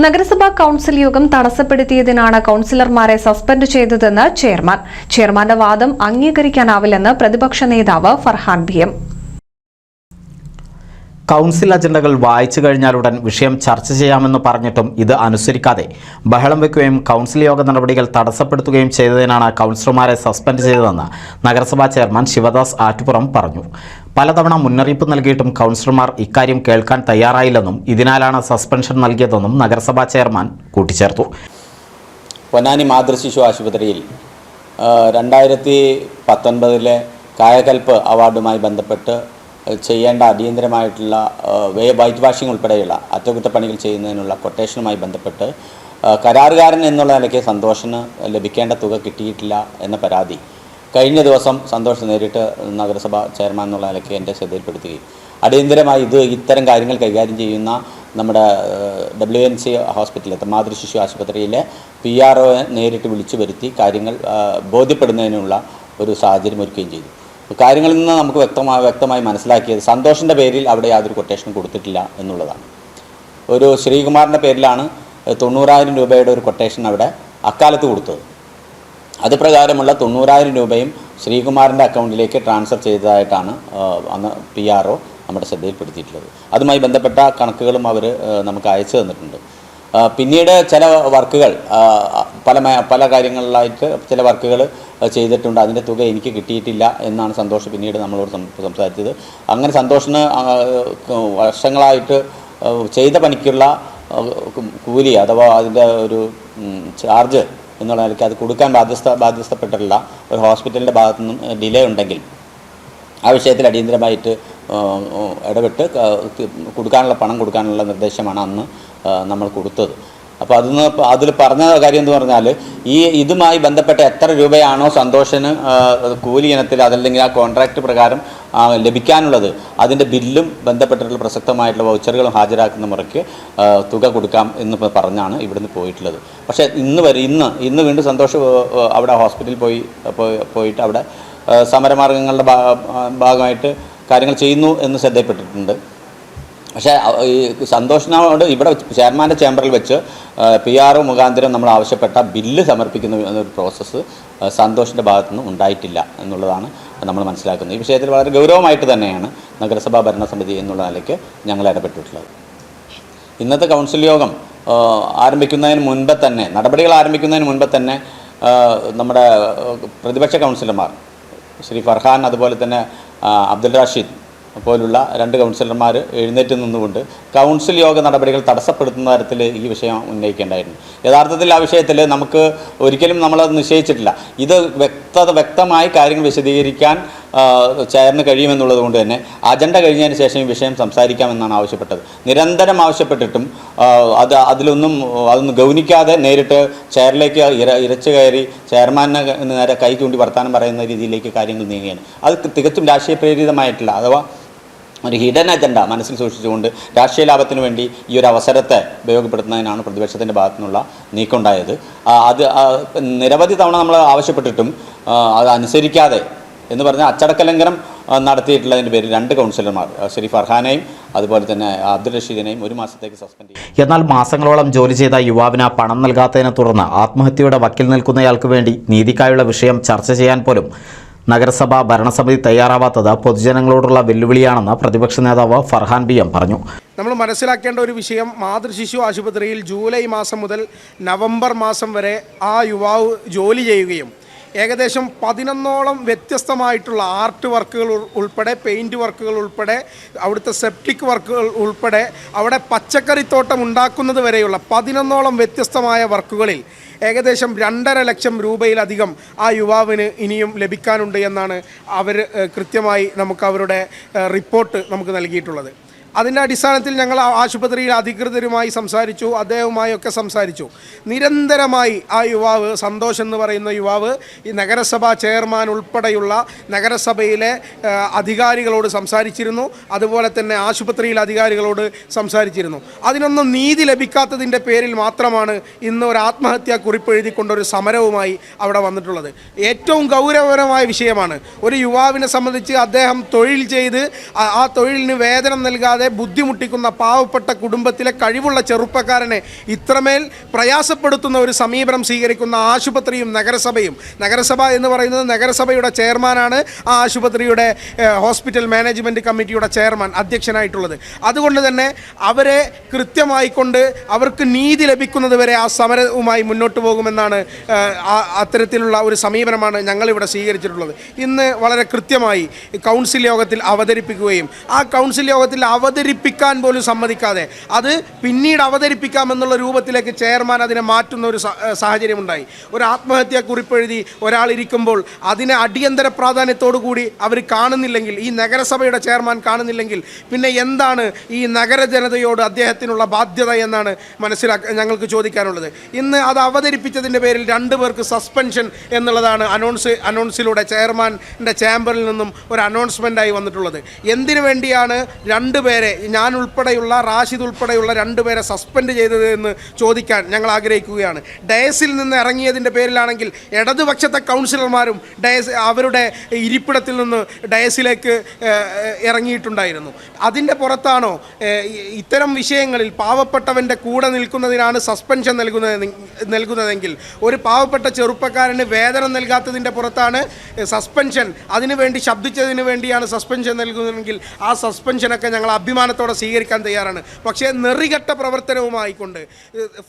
നഗരസഭാ കൌൺസിൽ യോഗം തടസ്സപ്പെടുത്തിയതിനാണ് കൌൺസിലർമാരെ സസ്പെൻഡ് ചെയ്തതെന്ന് ചെയർമാൻ. ചെയർമാന്റെ വാദം അംഗീകരിക്കാനാവില്ലെന്ന് പ്രതിപക്ഷ നേതാവ് ഫർഹാൻ എം കൗൺസിൽ അജണ്ടകൾ വായിച്ചു കഴിഞ്ഞാലുടൻ വിഷയം ചർച്ച ചെയ്യാമെന്ന് പറഞ്ഞിട്ടും ഇത് അനുസരിക്കാതെ ബഹളം വെക്കുകയും കൗൺസിൽ യോഗ നടപടികൾ തടസ്സപ്പെടുത്തുകയും ചെയ്തതിനാണ് കൗൺസിലർമാരെ സസ്പെൻഡ് ചെയ്തതെന്ന് നഗരസഭാ ചെയർമാൻ ശിവദാസ് ആറ്റുപുറം പറഞ്ഞു. പലതവണ മുന്നറിയിപ്പ് നൽകിയിട്ടും കൗൺസിലർമാർ ഇക്കാര്യം കേൾക്കാൻ തയ്യാറായില്ലെന്നും ഇതിനാലാണ് സസ്പെൻഷൻ നൽകിയതെന്നും നഗരസഭാ ചെയർമാൻ കൂട്ടിച്ചേർത്തു. പൊന്നാനി മാതൃശിശു ആശുപത്രിയിൽ രണ്ടായിരത്തി പത്തൊൻപതിലെ കായകൽപ്പ് അവാർഡുമായി ബന്ധപ്പെട്ട് ചെയ്യേണ്ട അടിയന്തരമായിട്ടുള്ള വേ വൈറ്റ് വാഷിംഗ് ഉൾപ്പെടെയുള്ള അറ്റകുറ്റപ്പണികൾ ചെയ്യുന്നതിനുള്ള കൊട്ടേഷനുമായി ബന്ധപ്പെട്ട് കരാറുകാരൻ എന്നുള്ള നിലയ്ക്ക് സന്തോഷിന് ലഭിക്കേണ്ട തുക കിട്ടിയിട്ടില്ല എന്ന പരാതി കഴിഞ്ഞ ദിവസം സന്തോഷ് നേരിട്ട് നഗരസഭ ചെയർമാൻ എന്നുള്ള നിലയ്ക്ക് എന്റെ ശ്രദ്ധയിൽപ്പെടുത്തുകയും അടിയന്തരമായി ഇത് ഇത്തരം കാര്യങ്ങൾ കൈകാര്യം ചെയ്യുന്ന നമ്മുടെ ഡബ്ല്യു എൻ സി ഹോസ്പിറ്റലിലെ മാതൃശിശു ആശുപത്രിയിലെ പി ആർ ഒ നേരിട്ട് വിളിച്ചു വരുത്തി കാര്യങ്ങൾ ബോധ്യപ്പെടുന്നതിനുള്ള ഒരു സാഹചര്യം ഒരുക്കുകയും ചെയ്തു. കാര്യങ്ങളിൽ നിന്ന് നമുക്ക് വ്യക്തമായി വ്യക്തമായി മനസ്സിലാക്കിയത് സന്തോഷിന്റെ പേരിൽ അവിടെ യാതൊരു കൊട്ടേഷനും കൊടുത്തിട്ടില്ല എന്നുള്ളതാണ്. ഒരു ശ്രീകുമാറിന്റെ പേരിലാണ് തൊണ്ണൂറായിരം രൂപയുടെ ഒരു കൊട്ടേഷൻ അവിടെ അക്കാലത്ത് കൊടുത്തത്. അത് പ്രകാരമുള്ള തൊണ്ണൂറായിരം രൂപയും ശ്രീകുമാറിന്റെ അക്കൗണ്ടിലേക്ക് ട്രാൻസ്ഫർ ചെയ്തതായിട്ടാണ് അന്ന് പി ആർ ഒ നമ്മുടെ ശ്രദ്ധയിൽപ്പെടുത്തിയിട്ടുള്ളത്. അതുമായി ബന്ധപ്പെട്ട കണക്കുകളും അവർ നമുക്ക് അയച്ചു തന്നിട്ടുണ്ട്. പിന്നീട് ചില വർക്കുകൾ പല പല കാര്യങ്ങളിലായിട്ട് ചില വർക്കുകൾ ചെയ്തിട്ടുണ്ട്. അതിന്റെ തുക എനിക്ക് കിട്ടിയിട്ടില്ല എന്നാണ് സന്തോഷ് പിന്നീട് നമ്മളോട് സംസാരിച്ചത്. അങ്ങനെ സന്തോഷിന് വർഷങ്ങളായിട്ട് ചെയ്ത പണിക്കുള്ള കൂലി അഥവാ അതിന്റെ ഒരു ചാർജ് എന്നുള്ള നിലയ്ക്ക് അത് കൊടുക്കാൻ ബാധ്യസ്ഥ ബാധ്യസ്ഥപ്പെട്ടിട്ടുള്ള ഒരു ഹോസ്പിറ്റലിന്റെ ഭാഗത്തു നിന്നും ഡിലേ ഉണ്ടെങ്കിൽ ആ വിഷയത്തിൽ അടിയന്തരമായിട്ട് ഇടപെട്ട് കൊടുക്കാനുള്ള പണം കൊടുക്കാനുള്ള നിർദ്ദേശമാണ് അന്ന് നമ്മൾ കൊടുത്തത്. അപ്പോൾ അതിന്ന് അതിൽ പറഞ്ഞ കാര്യം എന്ന് പറഞ്ഞാൽ ഈ ഇതുമായി ബന്ധപ്പെട്ട എത്ര രൂപയാണോ സന്തോഷന് കൂലി ഇനത്തിൽ അതല്ലെങ്കിൽ ആ കോൺട്രാക്റ്റ് പ്രകാരം ലഭിക്കാനുള്ളത് അതിന്റെ ബില്ലും ബന്ധപ്പെട്ടിട്ടുള്ള പ്രസക്തമായിട്ടുള്ള വൗച്ചറുകളും ഹാജരാക്കുന്ന മുറയ്ക്ക് തുക കൊടുക്കാം എന്ന് പറഞ്ഞാണ് ഇവിടുന്ന് പോയിട്ടുള്ളത്. പക്ഷേ ഇന്ന് വരെ ഇന്ന് ഇന്ന് വീണ്ടും സന്തോഷ് അവിടെ ഹോസ്പിറ്റലിൽ പോയി പോയി പോയിട്ട് അവിടെ സമരമാർഗങ്ങളുടെ ഭാഗമായിട്ട് കാര്യങ്ങൾ ചെയ്യുന്നു എന്ന് ശ്രദ്ധയപ്പെട്ടിട്ടുണ്ട് പക്ഷേ ഈ സന്തോഷിനോട് ഇവിടെ ചെയർമാന്റെ ചേംബറിൽ വെച്ച് പി ആർ മുഖാന്തരം നമ്മൾ ആവശ്യപ്പെട്ട ബില്ല് സമർപ്പിക്കുന്ന ഒരു പ്രോസസ്സ് സന്തോഷിന്റെ ഭാഗത്തുനിന്ന് ഉണ്ടായിട്ടില്ല എന്നുള്ളതാണ് നമ്മൾ മനസ്സിലാക്കുന്നത്. ഈ വിഷയത്തിൽ വളരെ ഗൗരവമായിട്ട് തന്നെയാണ് നഗരസഭാ ഭരണസമിതി എന്നുള്ള നിലയ്ക്ക് ഞങ്ങൾ ഇടപെട്ടിട്ടുള്ളത്. ഇന്നത്തെ കൗൺസിൽ യോഗം ആരംഭിക്കുന്നതിന് മുൻപേ തന്നെ നടപടികൾ ആരംഭിക്കുന്നതിന് മുൻപേ തന്നെ നമ്മുടെ പ്രതിപക്ഷ കൗൺസിലർമാർ ശ്രീ ഫർഹാൻ അതുപോലെ തന്നെ അബ്ദുൽ റാഷിദ് പോലുള്ള രണ്ട് കൗൺസിലർമാർ എഴുന്നേറ്റ് നിന്നുകൊണ്ട് കൗൺസിൽ യോഗ നടപടികൾ തടസ്സപ്പെടുത്തുന്ന തരത്തിൽ ഈ വിഷയം ഉന്നയിക്കേണ്ടായിരുന്നു. യഥാർത്ഥത്തിൽ ആ വിഷയത്തിൽ നമുക്ക് ഒരിക്കലും നമ്മളത് നിശ്ചയിച്ചിട്ടില്ല. ഇത് വ്യക്തത വ്യക്തമായി കാര്യങ്ങൾ വിശദീകരിക്കാൻ ചേർന്ന് കഴിയുമെന്നുള്ളത് കൊണ്ട് തന്നെ അജണ്ട കഴിഞ്ഞതിന് ശേഷം ഈ വിഷയം സംസാരിക്കാമെന്നാണ് ആവശ്യപ്പെട്ടത്. നിരന്തരം ആവശ്യപ്പെട്ടിട്ടും അത് അതിലൊന്നും അതൊന്നും ഗൗനിക്കാതെ നേരിട്ട് ചെയറിലേക്ക് ഇര ഇരച്ചു കയറി ചെയർമാനെ നേരെ കൈ ചൂണ്ടി വർത്താനം പറയുന്ന രീതിയിലേക്ക് കാര്യങ്ങൾ നീങ്ങുകയാണ്. അത് തികച്ചും രാഷ്ട്രീയ പ്രേരിതമായിട്ടില്ല അഥവാ ഒരു ഹിഡൻ അജണ്ട മനസ്സിൽ സൂക്ഷിച്ചുകൊണ്ട് രാഷ്ട്രീയ ലാഭത്തിന് വേണ്ടി ഈ ഒരു അവസരത്തെ ഉപയോഗപ്പെടുത്തുന്നതിനാണ് പ്രതിപക്ഷത്തിന്റെ ഭാഗത്തു നിന്നുള്ള നീക്കമുണ്ടായത് അത് നിരവധി തവണ നമ്മൾ ആവശ്യപ്പെട്ടിട്ടും അത് അനുസരിക്കാതെ എന്ന് പറഞ്ഞാൽ അച്ചടക്കലംഘനം നടത്തിയിട്ടുള്ളതിന്റെ പേരിൽ രണ്ട് കൗൺസിലർമാർ ശ്രീ ഫർഹാനെയും അതുപോലെ തന്നെ അബ്ദുൽ റഷീദിനെയും ഒരു മാസത്തേക്ക് സസ്പെൻഡ് ചെയ്തു. എന്നാൽ മാസങ്ങളോളം ജോലി ചെയ്ത യുവാവിന് പണം നൽകാത്തതിനെ തുടർന്ന് ആത്മഹത്യയുടെ വക്കിൽ നിൽക്കുന്നയാൾക്ക് വേണ്ടി നീതിക്കായുള്ള വിഷയം ചർച്ച ചെയ്യാൻ പോലും നഗരസഭ ഭരണസമിതി തയ്യാറാവാത്തത് പൊതുജനങ്ങളോടുള്ള വെല്ലുവിളിയാണെന്ന് പ്രതിപക്ഷ നേതാവ് ഫർഹാൻ ബി എം പറഞ്ഞു. നമ്മൾ മനസ്സിലാക്കേണ്ട ഒരു വിഷയം മാതൃശിശു ആശുപത്രിയിൽ ജൂലൈ മാസം മുതൽ നവംബർ മാസം വരെ ആ യുവാവ് ജോലി ചെയ്യുകയും ഏകദേശം പതിനൊന്നോളം വ്യത്യസ്തമായിട്ടുള്ള ആർട്ട് വർക്കുകൾ ഉൾ- ഉൾപ്പെടെ പെയിന്റ് വർക്കുകൾ ഉൾപ്പെടെ അവിടുത്തെ സെപ്റ്റിക് വർക്കുകൾ ഉൾപ്പെടെ അവിടെ പച്ചക്കറിത്തോട്ടം ഉണ്ടാക്കുന്നത് വരെയുള്ള പതിനൊന്നോളം വ്യത്യസ്തമായ വർക്കുകളിൽ ഏകദേശം രണ്ടര ലക്ഷം രൂപയിലധികം ആ യുവാവിന് ഇനിയും ലഭിക്കാനുണ്ട് എന്നാണ് അവർ കൃത്യമായി നമുക്ക് അവരുടെ റിപ്പോർട്ട് നമുക്ക് നൽകിയിട്ടുള്ളത്. അതിന്റെ അടിസ്ഥാനത്തിൽ ഞങ്ങൾ ആശുപത്രിയിൽ അധികൃതരുമായി സംസാരിച്ചു അദ്ദേഹവുമായി ഒക്കെ സംസാരിച്ചു. നിരന്തരമായി ആ യുവാവ് സന്തോഷ് എന്ന് പറയുന്ന യുവാവ് ഈ നഗരസഭാ ചെയർമാൻ ഉൾപ്പെടെയുള്ള നഗരസഭയിലെ അധികാരികളോട് സംസാരിച്ചിരുന്നു. അതുപോലെ തന്നെ ആശുപത്രിയിലെ അധികാരികളോട് സംസാരിച്ചിരുന്നു. അതിനൊന്നും നീതി ലഭിക്കാത്തതിന്റെ പേരിൽ മാത്രമാണ് ഇന്ന് ഒരു ആത്മഹത്യാ കുറിപ്പ് എഴുതിക്കൊണ്ടൊരു സമരവുമായി അവിടെ വന്നിട്ടുള്ളത്. ഏറ്റവും ഗൗരവപരമായ വിഷയമാണ് ഒരു യുവാവിനെ സംബന്ധിച്ച് അദ്ദേഹം തൊഴിൽ ചെയ്ത് ആ തൊഴിലിന് വേതനം നൽകാതെ കഴിവില്ലാതെ ബുദ്ധിമുട്ടിക്കുന്ന പാവപ്പെട്ട കുടുംബത്തിലെ കഴിവുള്ള ചെറുപ്പക്കാരനെ ഇത്രമേൽ പ്രയാസപ്പെടുത്തുന്ന ഒരു സമീപനം സ്വീകരിക്കുന്ന ആശുപത്രിയും നഗരസഭയും. നഗരസഭ എന്ന് പറയുന്നത് നഗരസഭയുടെ ചെയർമാനാണ് ആ ആശുപത്രിയുടെ ഹോസ്പിറ്റൽ മാനേജ്മെന്റ് കമ്മിറ്റിയുടെ ചെയർമാൻ അധ്യക്ഷനായിട്ടുള്ളത്. അതുകൊണ്ട് തന്നെ അവരെ കൃത്യമായിക്കൊണ്ട് അവർക്ക് നീതി ലഭിക്കുന്നത് വരെ ആ സമരവുമായി മുന്നോട്ട് പോകുമെന്നാണ് അത്തരത്തിലുള്ള ഒരു സമീപനമാണ് ഞങ്ങളിവിടെ സ്വീകരിച്ചിട്ടുള്ളത്. ഇന്ന് വളരെ കൃത്യമായി കൗൺസിൽ യോഗത്തിൽ അവതരിപ്പിക്കുകയും ആ കൗൺസിൽ യോഗത്തിൽ അവതരിപ്പിക്കാൻ പോലും സമ്മതിക്കാതെ. അത് പിന്നീട് അവതരിപ്പിക്കാമെന്നുള്ള രൂപത്തിലേക്ക് ചെയർമാൻ അതിനെ മാറ്റുന്ന ഒരു സാഹചര്യമുണ്ടായി. ഒരു ആത്മഹത്യാ കുറിപ്പെഴുതി ഒരാൾ ഇരിക്കുമ്പോൾ അതിനെ അടിയന്തര പ്രാധാന്യത്തോടു കൂടി അവർ കാണുന്നില്ലെങ്കിൽ ഈ നഗരസഭയുടെ ചെയർമാൻ കാണുന്നില്ലെങ്കിൽ പിന്നെ എന്താണ് ഈ നഗര ജനതയോട് അദ്ദേഹത്തിനുള്ള ബാധ്യത എന്നാണ് മനസ്സിലാക്ക ഞങ്ങൾക്ക് ചോദിക്കാനുള്ളത്. ഇന്ന് അത് അവതരിപ്പിച്ചതിന്റെ പേരിൽ രണ്ടു പേർക്ക് സസ്പെൻഷൻ എന്നുള്ളതാണ് അനൗൺസ് അനൗൺസിലൂടെ ചെയർമാന്റെ ചേംബറിൽ നിന്നും ഒരു അനൗൺസ്മെന്റായി വന്നിട്ടുള്ളത്. എന്തിനു വേണ്ടിയാണ് രണ്ടുപേരെ ഞാൻ ഉൾപ്പെടെയുള്ള റാഷിദ് ഉൾപ്പെടെയുള്ള രണ്ടുപേരെ സസ്പെൻഡ് ചെയ്തത് എന്ന് ചോദിക്കാൻ ഞങ്ങൾ ആഗ്രഹിക്കുകയാണ്. ഡയസിൽ നിന്ന് ഇറങ്ങിയതിന്റെ പേരിലാണെങ്കിൽ ഇടതുപക്ഷത്തെ കൗൺസിലർമാരും ഡയസ് അവരുടെ ഇരിപ്പിടത്തിൽ നിന്ന് ഡയസിലേക്ക് ഇറങ്ങിയിട്ടുണ്ടായിരുന്നു. അതിന്റെ പുറത്താണോ ഇത്തരം വിഷയങ്ങളിൽ പാവപ്പെട്ടവന്റെ കൂടെ നിൽക്കുന്നതിനാണ് സസ്പെൻഷൻ നൽകുന്നത് നൽകുന്നതെങ്കിൽ ഒരു പാവപ്പെട്ട ചെറുപ്പക്കാരന് വേതനം നൽകാത്തതിന്റെ പുറത്താണ് സസ്പെൻഷൻ അതിനുവേണ്ടി ശബ്ദിച്ചതിന് വേണ്ടിയാണ് സസ്പെൻഷൻ നൽകുന്നതെങ്കിൽ ആ സസ്പെൻഷനൊക്കെ ഞങ്ങൾ അഭിമാനത്തോടെ സ്വീകരിക്കാൻ തയ്യാറാണ്. പക്ഷേ നെറികെട്ട പ്രവർത്തനവുമായിക്കൊണ്ട്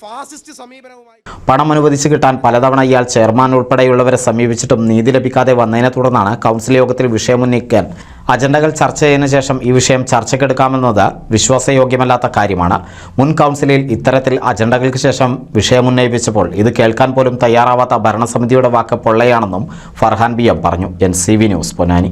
ഫാസിസ്റ്റ് സമീപനവുമായി പണം അനുവദിച്ച് കിട്ടാൻ പലതവണ ഇയാൾ ചെയർമാൻ ഉൾപ്പെടെയുള്ളവരെ സമീപിച്ചിട്ടും നീതി ലഭിക്കാതെ വന്നതിനെ തുടർന്നാണ് കൗൺസിൽ യോഗത്തിൽ വിഷയമുന്നയിക്കാൻ അജണ്ടകൾ ചർച്ച ചെയ്തതിനു ശേഷം ഈ വിഷയം ചർച്ചയ്ക്കെടുക്കാമെന്നത് വിശ്വാസയോഗ്യമല്ലാത്ത കാര്യമാണ്. മുൻ കൗൺസിലിൽ ഇത്തരത്തിൽ അജണ്ടകൾക്ക് ശേഷം വിഷയമുന്നയിപ്പിച്ചപ്പോൾ ഇത് കേൾക്കാൻ പോലും തയ്യാറാവാത്ത ഭരണസമിതിയുടെ വാക്ക് പൊള്ളയാണെന്നും ഫർഹാൻ ബി എം പറഞ്ഞു. N C V news Ponnani.